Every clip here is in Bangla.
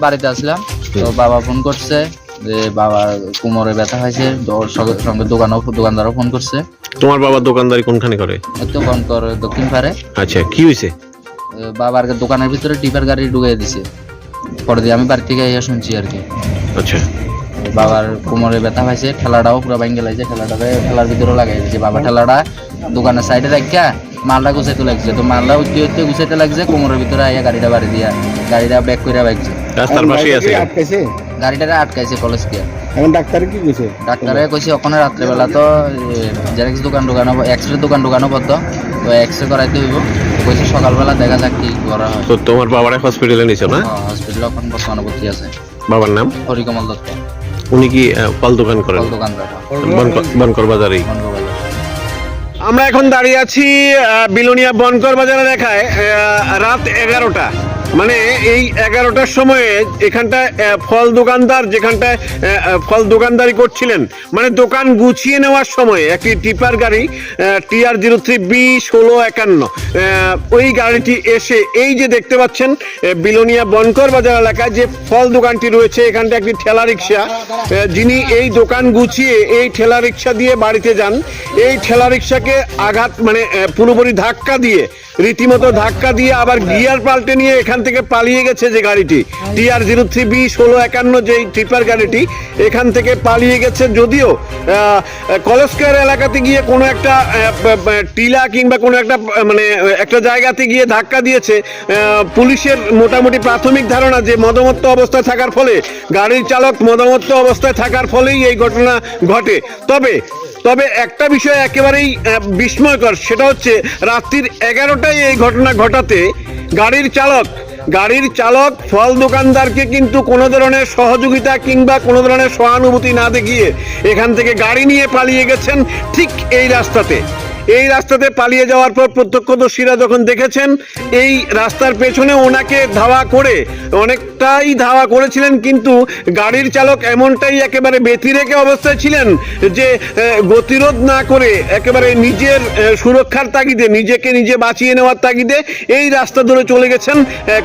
বাড়িতে আসলাম। তো বাবা ফোন করছে যে বাবা কোমরে ব্যথা হয়েছে সঙ্গে- দোকানও দোকানদারও ফোন করছে। তোমার বাবা দোকানদারি কোনখানে করে? ফোন কর দক্ষিণ পারে আচ্ছা কি হয়েছে? বাবার দোকানের ভিতরে টিপার গাড়ি ঢুকিয়ে দিছে। পরে দিয়ে আমি বাড়ি থেকে ইয়ে শুনছি আর কি। আচ্ছা। বাবার কোমরে ব্যথা পাইছে ঠেলাটাও পুরো ভাঙ্গে লাগছে ঠেলাটাকে ঠেলার ভিতরে লাগাই দিয়েছে। বাবা ঠেলাটা দোকানের সাইডে রাখিয়া মালটা গুছাইতে লাগছে। তো মালটা উঠতে উঠতে গুছাইতে লাগছে কোমরের ভিতরে আইয়া গাড়িটা বাড়ি দিয়া গাড়িটা ব্যাক করে বাইকছে রাস্তার পাশেই আছে। আটকাইছে? গাড়িটা আটকাইছে কলেজ গিয়া এখন ডাক্তারে কি কইছে? ডাক্তারে কইছে ওখানে রাত্রেবেলা তো জেরক্স দোকান ঢুকানো এক্স রে দোকান ঢুকানো পড়ত তো এক্স রে করাইতে হইব। কইছে সকালবেলা দেখা যাক কি করা হয়। তো তোমার বাবারে হসপিটালে নিছো না? হসপিটালে এখন বর্তমানে ভর্তি আছে। বাবার নাম? হরিকমল দত্ত। উনি কি ফল দোকান করেন? ফল দোকানদার। বনকর- বনকর বাজারেই। আমরা এখন দাঁড়িয়ে আছি বিলোনিয়া বনকর বাজারে দেখায় রাত এগারোটা। মানে এই এগারোটার সময়ে এখানটায় ফল দোকানদার যেখানটায় ফল দোকানদারি করছিলেন মানে দোকান গুছিয়ে নেওয়ার সময় একটি টিপার গাড়ি টিআর জিরো থ্রি বি ষোলো একান্ন ওই গাড়িটি এসে এই যে দেখতে পাচ্ছেন বিলোনিয়া বনকর বাজার এলাকায় যে ফল দোকানটি রয়েছে এখানটা একটি ঠেলা রিক্সা যিনি এই দোকান গুছিয়ে এই ঠেলা রিক্সা দিয়ে বাড়িতে যান, এই ঠেলা রিক্সাকে আঘাত মানে পুরোপুরি ধাক্কা দিয়ে, রীতিমতো ধাক্কা দিয়ে আবার গিয়ার পাল্টে নিয়ে এখান থেকে পালিয়ে গেছে যে গাড়িটি। টিআর জিরো থ্রি বি ষোলো একান্ন যেই ট্রিপার গাড়িটি, এখান থেকে পালিয়ে গেছে যদিও কলেজকার এলাকাতে গিয়ে কোনো একটা টিলা কিংবা কোনো একটা মানে একটা জায়গাতে গিয়ে ধাক্কা দিয়েছে। পুলিশের মোটামুটি প্রাথমিক ধারণা যে মদমত্ত অবস্থায় থাকার ফলে, গাড়ির চালক মদমত্ত অবস্থায় থাকার ফলেই এই ঘটনা ঘটে। তবে তবে একটা বিষয় একেবারেই বিস্ময়কর, সেটা হচ্ছে রাত্রির এগারোটায় এই ঘটনা ঘটাতে গাড়ির চালক গাড়ির চালক, ফল দোকানদারকে কিন্তু কোনো ধরনের সহযোগিতা কিংবা কোনো ধরনের সহানুভূতি না দেখিয়ে এখান থেকে গাড়ি নিয়ে পালিয়ে গেছেন ঠিক এই রাস্তাতে। এই রাস্তাতে পালিয়ে যাওয়ার পর প্রত্যক্ষদর্শীরা যখন দেখেছেন, এই রাস্তার পেছনে ওনাকে ধাওয়া করে, অনেকটাই ধাওয়া করেছিলেন, কিন্তু গাড়ির চালক এমনটাই একেবারে ব্যতিরেকে অবস্থায় ছিলেন যে গতিরোধ না করে একেবারে নিজের সুরক্ষার তাগিদে, নিজেকে নিজে বাঁচিয়ে নেওয়ার তাগিদে এই রাস্তা ধরে চলে গেছেন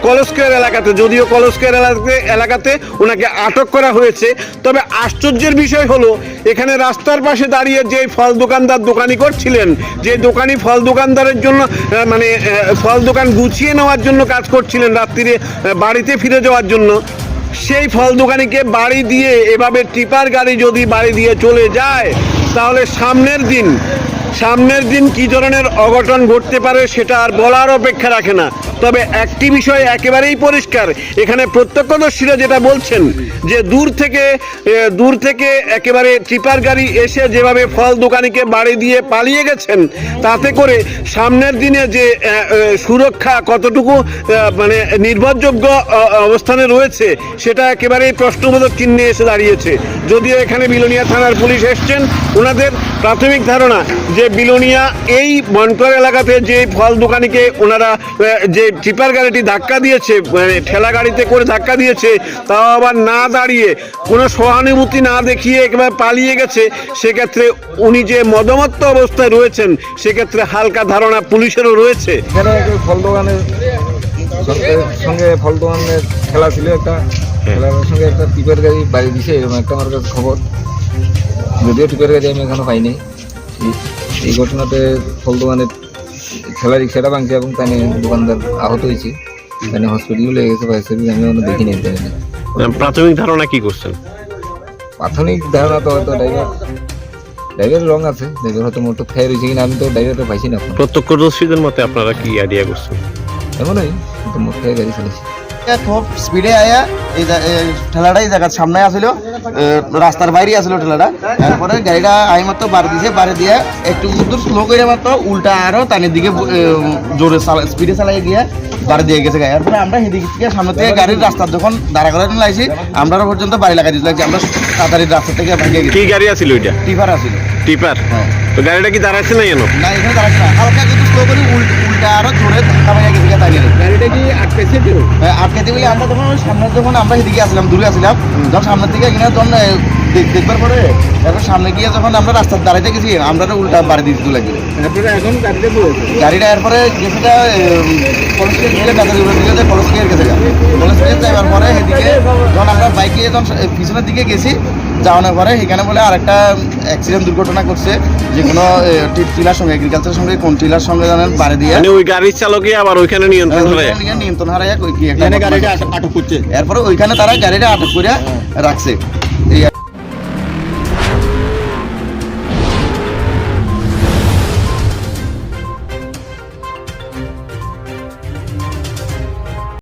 কলস্কয়ার এলাকাতে। যদিও কলস্কয়ার এলাকাতে এলাকাতে ওনাকে আটক করা হয়েছে, তবে আশ্চর্যের বিষয় হলো, এখানে রাস্তার পাশে দাঁড়িয়ে যে ফল দোকানদার দোকানি করছিলেন যে দোকানি ফল দোকানদারের জন্য মানে ফল দোকান গুছিয়ে নেওয়ার জন্য কাজ করছিলেন রাত্রিরে বাড়িতে ফিরে যাওয়ার জন্য। সেই ফল দোকানিকে বাড়ি দিয়ে এভাবে টিপার গাড়ি যদি বাড়ি দিয়ে চলে যায়, তাহলে সামনের দিন সামনের দিন কী ধরনের অঘটন ঘটতে পারে সেটা আর বলার অপেক্ষা রাখে না। তবে একটি বিষয় একেবারেই পরিষ্কার। এখানে প্রত্যক্ষদর্শীরা যেটা বলছেন, যে দূর থেকে দূর থেকে একেবারে টিপার গাড়ি এসে যেভাবে ফল দোকানিকে বাড়ি দিয়ে পালিয়ে গেছেন, তাতে করে সামনের দিনে যে সুরক্ষা কতটুকু মানে নির্ভরযোগ্য অবস্থানে রয়েছে, সেটা একেবারেই প্রশ্নবোধক চিহ্নে এসে দাঁড়িয়েছে। যদিও এখানে বিলোনিয়া থানার পুলিশ এসছেন, ওনাদের প্রাথমিক ধারণা যে বিলোনিয়া এই বনকর এলাকাতে যে ফল দোকানিকে ওনারা যে টিপার গাড়িটি ধাক্কা দিয়েছে মানে ঠেলা গাড়িতে করে ধাক্কা দিয়েছে তাও আবার না দাঁড়িয়ে কোনো সহানুভূতি না দেখিয়ে একেবারে পালিয়ে গেছে সেক্ষেত্রে উনি যে মদমত্ত অবস্থায় রয়েছেন সেক্ষেত্রে হালকা ধারণা পুলিশেরও রয়েছে। এখানে ফল দোকানের সঙ্গে ফল দোকানের খেলা ছিল একটা খেলার সঙ্গে একটা টিপের গাড়ি বাড়ি দিছে এরকম একটা আমার কাছে খবর। যদিও টিপের গাড়ি আমি এখনও পাইনি এই- এই ঘটনাতে ফল দোকানের খেলা রিক্সাটা ভাঙছে এবং তাই দোকানদার আহত হয়েছে। তাই হসপিটালে লেগে গেছে ফায়ার সার্ভিস আমি এখনও দেখিনি তাই প্রাথমিক ধারণা কি করছেন? প্রাথমিক ধারণা তো হয়তো ড্রাইভার ড্রাইভার রং আছে ড্রাইভার হয়তো মোটর খেয়ে রয়েছে কিনা আমি তো ড্রাইভারটা পাইছি না প্রত্যক্ষদর্শীদের মতে আপনারা কি আইডিয়া করছেন? এমনই মোটর মোট খেয়ে গাড়ি চালিয়েছে খুব স্পিডে আয়া এই ঠেলাটা এই জায়গার সামনে আসিল। রাস্তার বাইরে আসিল ঠেলাটা। তারপরে গাড়িটা আই মাত্র বাড়ি দিছে বাড়ি দিয়ে একটু দূর স্লো করে মাত্র উল্টা আরও তানের দিকে জোরে স্পিডে চালাই গিয়ে বাড়ি দিয়ে গেছে গাড়ি। তারপরে আমরা সেদিক থেকে সামনে থেকে গাড়ির রাস্তা যখন দাঁড়া করে লাইছি আমরা পর্যন্ত বাড়ি লাগাই দিয়েছি লাগছে। আমরা তাড়াতাড়ি রাস্তা থেকে ভেঙে গেছি। কি গাড়ি আছিল ওইটা? টিফার আসিল টিপার? হ্যাঁ। তো গাড়িটা কি দাঁড়াচ্ছে না কেন? না এখানে দাঁড়াচ্ছে না। হালকা কিন্তু স্লো করে উল্টা উল্টা আরও জোরে ধাক্কা গাড়িটা কি আটকে দিবি আমরা তখন ওই সামনে যখন আমরা এদিকে আসলাম দূরে আসলাম যখন সামনের দিকে এখানে তখন দেখবার পরে এখন সামনে গিয়ে যখন আমরা রাস্তার দাঁড়াইতে গেছি আমরা তো উল্টা বাড়ি এখন গাড়িটা এরপরে কলেজকে কলেজকে গেছে কলেজকে যাওয়ার পরে এদিকে যখন আমরা বাইকে যখন পিছনের দিকে গেছি যাওয়ানোর পরে এখানে বলে আরেকটা অ্যাক্সিডেন্ট দুর্ঘটনা করছে যে কোনো টিলার সঙ্গে এগ্রিকালচার সঙ্গে কোন টিলার সঙ্গে জানেন বাড়ি দিয়ে। মানে ওই গাড়ির চালকই আবার ওইখানে নিয়ন্ত্রণ হারায়। নিয়ন্ত্রণ হারায় ওই এখানে গাড়িটা আটক- আটক করছে। এরপরে ওইখানে তারা গাড়িটা আটক করে রাখছে।